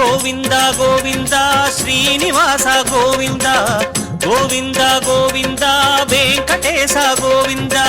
గోవింద గోవింద శ్రీనివాస గోవింద గోవింద గోవింద వెంకటేశ గోవిందా.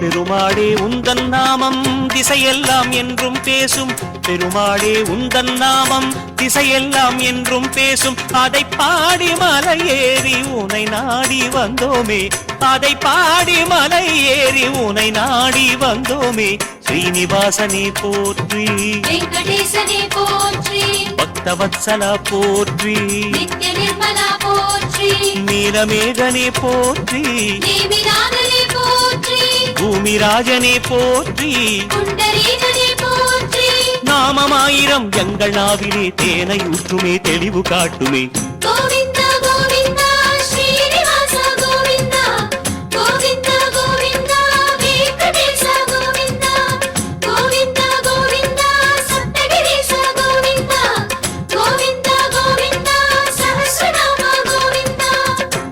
பெருமாளே உந்தன் நாமம் திசையெல்லாம் என்றும் பேசும். பெருமாளே உந்தன் நாமம் திசையெல்லாம் என்றும் பேசும். அதை பாடி மலை ஏறி உனை நாடி வந்தோமே. அதை பாடி மலை ஏறி உனை நாடி வந்தோமே. ஸ்ரீனிவாசனே போற்றி. வெங்கடேசனே போற்றி. பக்தவத்சல போற்றி. நிர்மலா போற்றி. நீலமேகனே போற்றி. சுவாமிராஜனே போற்றி. நாமமாயிரம் எங்கள் நாவிலே தேனை ஊற்றுமே தெளிவு காட்டுமே.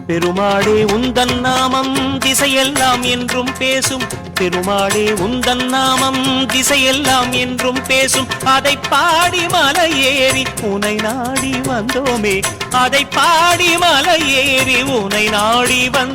பெருமாளே உந்தன் நாமம் திசையெல்லாம் என்றும் பேசும். பெருமாளே உந்தன் நாமம் திசையெல்லாம் என்றும் பேசும். அதை பாடி மலை ஏறி உனை நாடி வந்தோமே. அதை பாடி மலை ஏறி உனை நாடி வந்தோம்